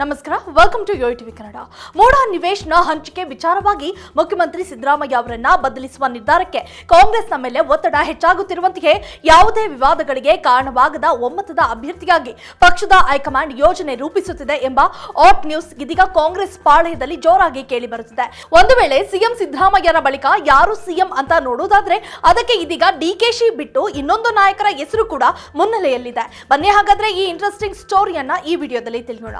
ನಮಸ್ಕಾರ welcome to yo TV Kannada ಮೂಢ ನಿವೇಶನ ಹಂಚಿಕೆ ವಿಚಾರವಾಗಿ ಮುಖ್ಯಮಂತ್ರಿ ಸಿದ್ದರಾಮಯ್ಯ ಅವರನ್ನ ಬದಲಿಸುವ ನಿರ್ಧಾರಕ್ಕೆ ಕಾಂಗ್ರೆಸ್ನ ಮೇಲೆ ಒತ್ತಡ ಹೆಚ್ಚಾಗುತ್ತಿರುವಂತೆಯೇ ಯಾವುದೇ ವಿವಾದಗಳಿಗೆ ಕಾರಣವಾಗದ ಒಮ್ಮತದ ಅಭ್ಯರ್ಥಿಯಾಗಿ ಪಕ್ಷದ ಹೈಕಮಾಂಡ್ ಯೋಜನೆ ರೂಪಿಸುತ್ತಿದೆ ಎಂಬ ಆಟ್ ನ್ಯೂಸ್ ಇದೀಗ ಕಾಂಗ್ರೆಸ್ ಪಾಳಯದಲ್ಲಿ ಜೋರಾಗಿ ಕೇಳಿ ಬರುತ್ತಿದೆ. ಒಂದು ವೇಳೆ ಸಿಎಂ ಸಿದ್ದರಾಮಯ್ಯರ ಬಳಿಕ ಯಾರು ಸಿಎಂ ಅಂತ ನೋಡುವುದಾದ್ರೆ ಅದಕ್ಕೆ ಇದೀಗ ಡಿಕೆಶಿ ಬಿಟ್ಟು ಇನ್ನೊಂದು ನಾಯಕರ ಹೆಸರು ಕೂಡ ಮುನ್ನೆಲೆಯಲ್ಲಿದೆ. ಬನ್ನಿ ಹಾಗಾದ್ರೆ ಈ ಇಂಟ್ರೆಸ್ಟಿಂಗ್ ಸ್ಟೋರಿಯನ್ನ ಈ ವಿಡಿಯೋದಲ್ಲಿ ತಿಳಿಯೋಣ.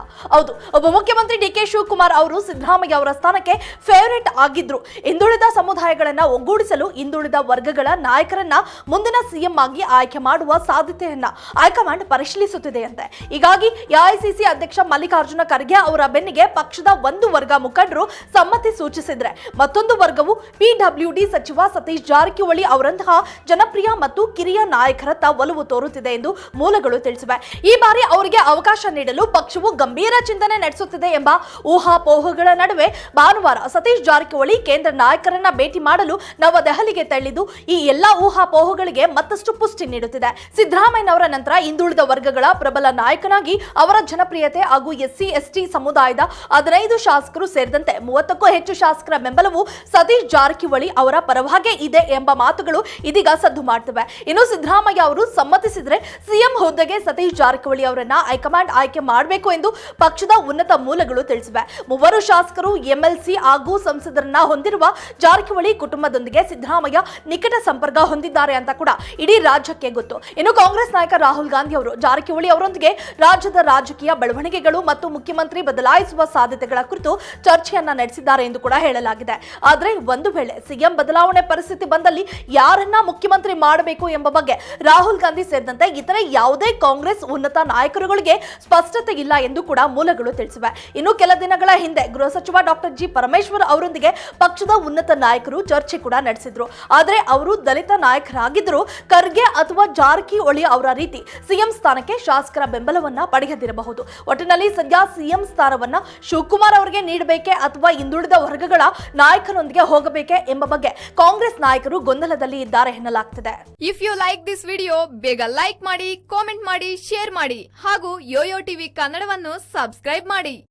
ಹೌದು. ಒಬ್ಬ ಮುಖ್ಯಮಂತ್ರಿ ಡಿ ಕೆ ಶಿವಕುಮಾರ್ ಅವರು ಸಿದ್ದರಾಮಯ್ಯ ಅವರ ಸ್ಥಾನಕ್ಕೆ ಫೇವರೇಟ್ ಆಗಿದ್ರು. ಹಿಂದುಳಿದ ಸಮುದಾಯಗಳನ್ನ ಒಗ್ಗೂಡಿಸಲು ಹಿಂದುಳಿದ ವರ್ಗಗಳ ನಾಯಕರನ್ನ ಮುಂದಿನ ಸಿಎಂ ಆಗಿ ಆಯ್ಕೆ ಮಾಡುವ ಸಾಧ್ಯತೆಯನ್ನ ಹೈಕಮಾಂಡ್ ಪರಿಶೀಲಿಸುತ್ತಿದೆಯಂತೆ. ಹೀಗಾಗಿ ಎಐಸಿಸಿ ಅಧ್ಯಕ್ಷ ಮಲ್ಲಿಕಾರ್ಜುನ ಖರ್ಗೆ ಅವರ ಬೆನ್ನಿಗೆ ಪಕ್ಷದ ಒಂದು ವರ್ಗ ಮುಖಂಡರು ಸಮ್ಮತಿ ಸೂಚಿಸಿದ್ರೆ. ಮತ್ತೊಂದು ವರ್ಗವು ಪಿಡಬ್ಲ್ಯೂಡಿ ಸಚಿವ ಸತೀಶ್ ಜಾರಕಿಹೊಳಿ ಅವರಂತಹ ಜನಪ್ರಿಯ ಮತ್ತು ಕಿರಿಯ ನಾಯಕರತ್ತ ಒಲವು ತೋರುತ್ತಿದೆ ಎಂದು ಮೂಲಗಳು ತಿಳಿಸಿವೆ. ಈ ಬಾರಿ ಅವರಿಗೆ ಅವಕಾಶ ನೀಡಲು ಪಕ್ಷವು ಗಂಭೀರ ನಡೆಸುತ್ತಿದೆ ಎಂಬ ಊಹಾಪೋಹಗಳ ನಡುವೆ ಭಾನುವಾರ ಸತೀಶ್ ಜಾರಕಿಹೊಳಿ ಕೇಂದ್ರ ನಾಯಕರನ್ನ ಭೇಟಿ ಮಾಡಲು ನವದೆಹಲಿಗೆ ತೆರಳಿದ್ದು, ಈ ಎಲ್ಲಾ ಊಹಾಪೋಹಗಳಿಗೆ ಮತ್ತಷ್ಟು ಪುಷ್ಟಿ ನೀಡುತ್ತಿದೆ. ಸಿದ್ದರಾಮಯ್ಯನವರ ನಂತರ ಹಿಂದುಳಿದ ವರ್ಗಗಳ ಪ್ರಬಲ ನಾಯಕನಾಗಿ ಅವರ ಜನಪ್ರಿಯತೆ ಹಾಗೂ ಎಸ್ಸಿ, ಎಸ್ಟಿ ಸಮುದಾಯದ ಹದಿನೈದು ಶಾಸಕರು ಸೇರಿದಂತೆ ಮೂವತ್ತಕ್ಕೂ ಹೆಚ್ಚು ಶಾಸಕರ ಬೆಂಬಲವು ಸತೀಶ್ ಜಾರಕಿಹೊಳಿ ಅವರ ಪರವಾಗೇ ಇದೆ ಎಂಬ ಮಾತುಗಳು ಇದೀಗ ಸದ್ದು ಮಾಡ್ತಿವೆ. ಇನ್ನು ಸಿದ್ದರಾಮಯ್ಯ ಅವರು ಸಮ್ಮತಿಸಿದ್ರೆ ಸಿಎಂ ಹುದ್ದೆಗೆ ಸತೀಶ್ ಜಾರಕಿಹೊಳಿ ಅವರನ್ನ ಹೈಕಮಾಂಡ್ ಆಯ್ಕೆ ಮಾಡಬೇಕು ಎಂದು ಪಕ್ಷದ ಉನ್ನತ ಮೂಲಗಳು ತಿಳಿಸಿವೆ. ಮೂವರು ಶಾಸಕರು ಎಂಎಲ್ಸಿ ಹಾಗೂ ಸಂಸದರನ್ನ ಹೊಂದಿರುವ ಜಾರಕಿಹೊಳಿ ಕುಟುಂಬದೊಂದಿಗೆ ಸಿದ್ದರಾಮಯ್ಯ ನಿಕಟ ಸಂಪರ್ಕ ಹೊಂದಿದ್ದಾರೆ ಅಂತ ಕೂಡ ಇಡೀ ರಾಜ್ಯಕ್ಕೆ ಗೊತ್ತು. ಇನ್ನು ಕಾಂಗ್ರೆಸ್ ನಾಯಕ ರಾಹುಲ್ ಗಾಂಧಿ ಅವರು ಜಾರಕಿಹೊಳಿ ಅವರೊಂದಿಗೆ ರಾಜ್ಯದ ರಾಜಕೀಯ ಬೆಳವಣಿಗೆಗಳು ಮತ್ತು ಮುಖ್ಯಮಂತ್ರಿ ಬದಲಾಯಿಸುವ ಸಾಧ್ಯತೆಗಳ ಕುರಿತು ಚರ್ಚೆಯನ್ನ ನಡೆಸಿದ್ದಾರೆ ಎಂದು ಕೂಡ ಹೇಳಲಾಗಿದೆ. ಆದರೆ ಒಂದು ವೇಳೆ ಸಿಎಂ ಬದಲಾವಣೆ ಪರಿಸ್ಥಿತಿ ಬಂದಲ್ಲಿ ಯಾರನ್ನ ಮುಖ್ಯಮಂತ್ರಿ ಮಾಡಬೇಕು ಎಂಬ ಬಗ್ಗೆ ರಾಹುಲ್ ಗಾಂಧಿ ಸೇರಿದಂತೆ ಇತರೆ ಯಾವುದೇ ಕಾಂಗ್ರೆಸ್ ಉನ್ನತ ನಾಯಕರುಗಳಿಗೆ ಸ್ಪಷ್ಟತೆ ಇಲ್ಲ ಎಂದು ಕೂಡ ಮೂಲಗಳು ತಿಳಿಸಿವೆ. ಇನ್ನು ಕೆಲ ದಿನಗಳ ಹಿಂದೆ ಗೃಹ ಸಚಿವ ಡಾಕ್ಟರ್ ಜಿ ಪರಮೇಶ್ವರ್ ಅವರೊಂದಿಗೆ ಪಕ್ಷದ ಉನ್ನತ ನಾಯಕರು ಚರ್ಚೆ ಕೂಡ ನಡೆಸಿದ್ರು. ಆದರೆ ಅವರು ದಲಿತ ನಾಯಕರಾಗಿದ್ದರೂ ಖರ್ಗೆ ಅಥವಾ ಜಾರಕಿಹೊಳಿ ಅವರ ರೀತಿ ಸಿಎಂ ಸ್ಥಾನಕ್ಕೆ ಶಾಸಕರ ಬೆಂಬಲವನ್ನ ಪಡೆಯದಿರಬಹುದು. ಒಟ್ಟಿನಲ್ಲಿ ಸದ್ಯ ಸಿಎಂ ಸ್ಥಾನವನ್ನ ಶಿವಕುಮಾರ್ ಅವರಿಗೆ ನೀಡಬೇಕೆ ಅಥವಾ ಹಿಂದುಳಿದ ವರ್ಗಗಳ ನಾಯಕರೊಂದಿಗೆ ಹೋಗಬೇಕೆ ಎಂಬ ಬಗ್ಗೆ ಕಾಂಗ್ರೆಸ್ ನಾಯಕರು ಗೊಂದಲದಲ್ಲಿ ಇದ್ದಾರೆ ಎನ್ನಲಾಗ್ತಿದೆ. If you like this video ಬೇಗ ಲೈಕ್ ಮಾಡಿ ಕಾಮೆಂಟ್ ಮಾಡಿ ಶೇರ್ ಮಾಡಿ ಹಾಗೂ ಯೋಯೋ ಟಿವಿ ಕನ್ನಡವನ್ನು ಸಬ್ಸ್ಕ್ರೈಬ್ ಮಾಡಿ.